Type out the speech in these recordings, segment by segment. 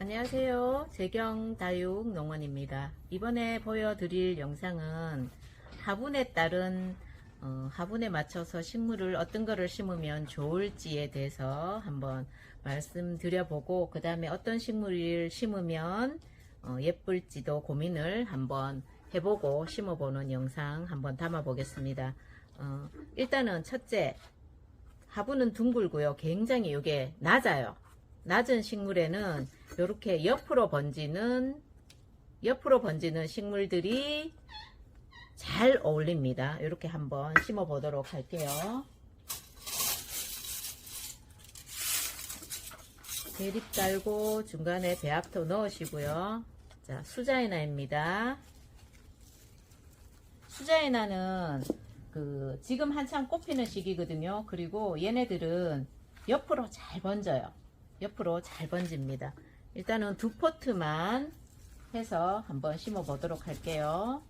안녕하세요. 재경다육 농원입니다. 이번에 보여드릴 영상은 화분에 따른 어, 화분에 맞춰서 식물을 어떤 거를 심으면 좋을지에 대해서 한번 말씀드려보고 그 다음에 어떤 식물을 심으면 어, 예쁠지도 고민을 한번 해보고 심어보는 영상 한번 담아 보겠습니다. 어, 일단은 첫째 화분은 둥글고요. 굉장히 이게 낮아요. 낮은 식물에는 이렇게 옆으로 번지는 옆으로 번지는 식물들이 잘 어울립니다. 이렇게 한번 심어 보도록 할게요. 대립 달고 중간에 배합토 넣으시고요. 자, 수자이나입니다. 수자이나는 그 지금 한창 꽃피는 시기거든요. 그리고 얘네들은 옆으로 잘 번져요. 옆으로 잘 번집니다. 일단은 두 포트만 해서 한번 심어 보도록 할게요.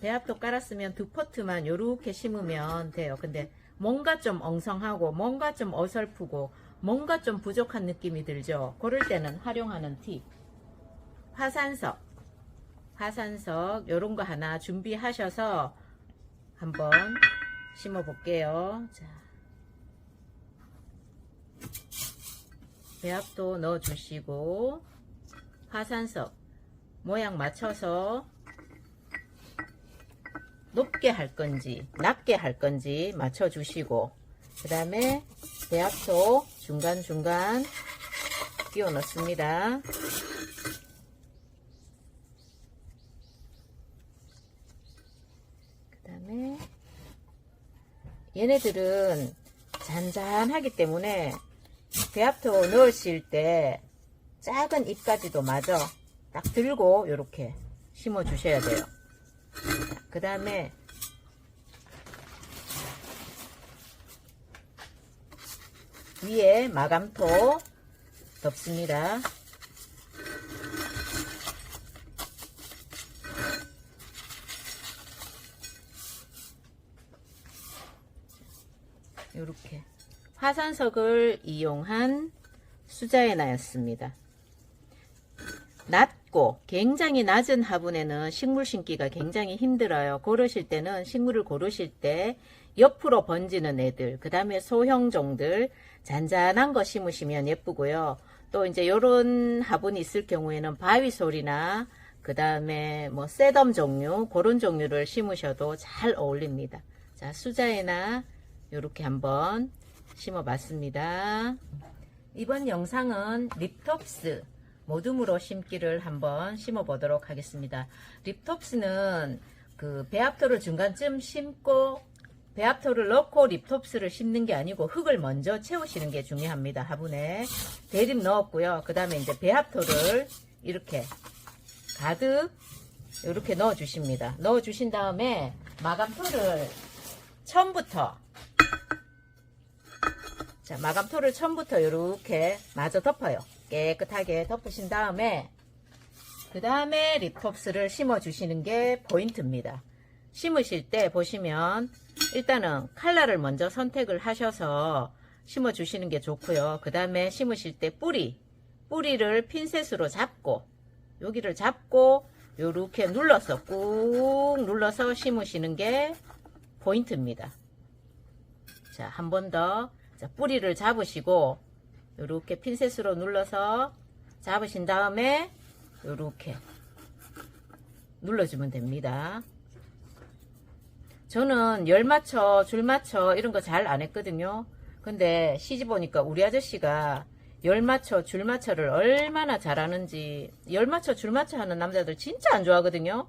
배합도 깔았으면 두 포트만 요렇게 심으면 돼요. 근데 뭔가 좀 엉성하고 뭔가 좀 어설프고 뭔가 좀 부족한 느낌이 들죠. 그럴 때는 활용하는 팁. 화산석. 화산석 요런 거 하나 준비하셔서 한번 심어 볼게요. 자. 배합도 넣어 주시고 화산석 모양 맞춰서 높게 할 건지 낮게 할 건지 맞춰 주시고 그 다음에 배합도 중간중간 끼워 넣습니다. 그 다음에 얘네들은 잔잔하기 때문에 배합토 넣으실 때 작은 잎까지도 마저 딱 들고 이렇게 심어 주셔야 돼요. 그 다음에 위에 마감토 덮습니다. 이렇게 화산석을 이용한 수자에 나였습니다. 낮고 굉장히 낮은 화분에는 식물 심기가 굉장히 힘들어요. 고르실 때는 식물을 고르실 때 옆으로 번지는 애들, 그 다음에 소형종들 잔잔한 거 심으시면 예쁘고요. 또 이제 요런 화분이 있을 경우에는 바위솔이나 그 다음에 뭐 쇠덤 종류 그런 종류를 심으셔도 잘 어울립니다. 자 수자에나 요렇게 한번 심어 봤습니다. 이번 영상은 립톱스 모둠으로 심기를 한번 심어 보도록 하겠습니다. 립톱스는 그 배합토를 중간쯤 심고 배합토를 넣고 립톱스를 심는 게 아니고 흙을 먼저 채우시는 게 중요합니다. 화분에 대립 넣었고요. 그 다음에 이제 배합토를 이렇게 가득 이렇게 넣어 주십니다. 넣어 주신 다음에 마감토를 처음부터 자, 마감토를 처음부터 이렇게 마저 덮어요. 깨끗하게 덮으신 다음에 그 다음에 립톱스를 심어 주시는 게 포인트입니다. 심으실 때 보시면 일단은 칼라를 먼저 선택을 하셔서 심어 주시는 게 좋고요. 그 다음에 심으실 때 뿌리 뿌리를 핀셋으로 잡고 여기를 잡고 요렇게 눌러서 꾹 눌러서 심으시는 게 포인트입니다. 자, 한 번 더. 자, 뿌리를 잡으시고 요렇게 핀셋으로 눌러서 잡으신 다음에 요렇게 눌러주면 됩니다. 저는 열 맞춰, 줄 맞춰 이런 거 잘 안 했거든요. 근데 시집 오니까 우리 아저씨가 열 맞춰, 줄 맞춰를 얼마나 잘하는지 열 맞춰, 줄 맞춰 하는 남자들 진짜 안 좋아하거든요.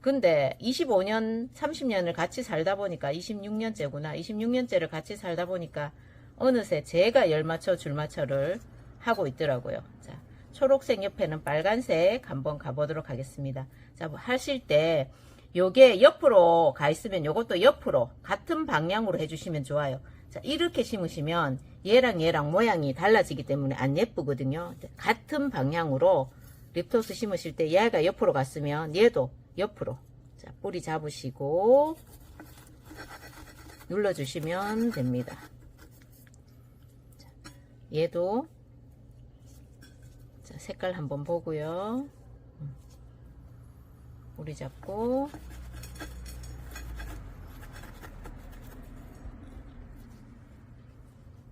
근데 25년, 30년을 같이 살다 보니까 26년째구나. 26년째를 같이 살다 보니까 어느새 제가 열 맞춰, 줄 맞춰를 하고 있더라고요. 자, 초록색 옆에는 빨간색 한번 가보도록 하겠습니다. 자, 뭐 하실 때 요게 옆으로 가 있으면 요것도 옆으로 같은 방향으로 해주시면 좋아요. 자, 이렇게 심으시면 얘랑 얘랑 모양이 달라지기 때문에 안 예쁘거든요. 같은 방향으로 립토스 심으실 때 얘가 옆으로 갔으면 얘도 옆으로. 자, 뿌리 잡으시고 눌러주시면 됩니다. 자, 얘도 자, 색깔 한번 보고요. 음. 우리 잡고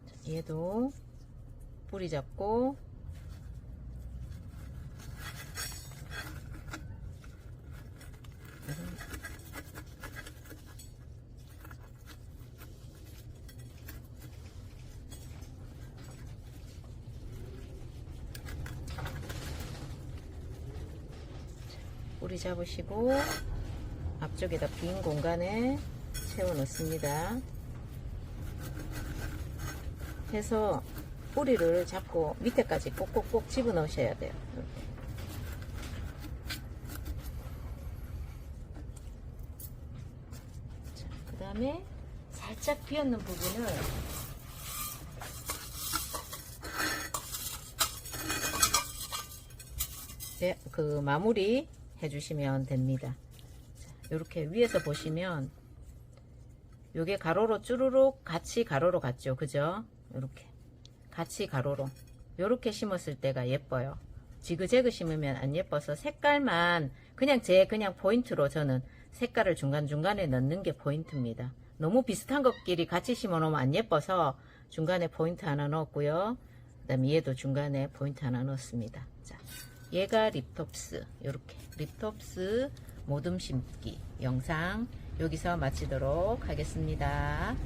자, 얘도 뿌리 잡고 잡으시고 앞쪽에다 빈 공간에 채워 넣습니다. 해서 뿌리를 잡고 밑에까지 꼭꼭꼭 집어 넣으셔야 돼요. 그 다음에 살짝 비었는 부분을 네, 그 마무리 해주시면 됩니다. 이렇게 위에서 보시면 요게 가로로 쭈루룩 같이 가로로 갔죠. 그죠? 이렇게 같이 가로로 요렇게 심었을 때가 예뻐요. 지그재그 심으면 안 예뻐서 색깔만 그냥 제 그냥 포인트로 저는 색깔을 중간중간에 넣는 게 포인트입니다. 너무 비슷한 것끼리 같이 심어 놓으면 안 예뻐서 중간에 포인트 하나 넣었고요. 그 다음에 얘도 중간에 포인트 하나 넣었습니다. 자, 얘가 립톱스 요렇게 립톱스 모둠 심기 영상 여기서 마치도록 하겠습니다.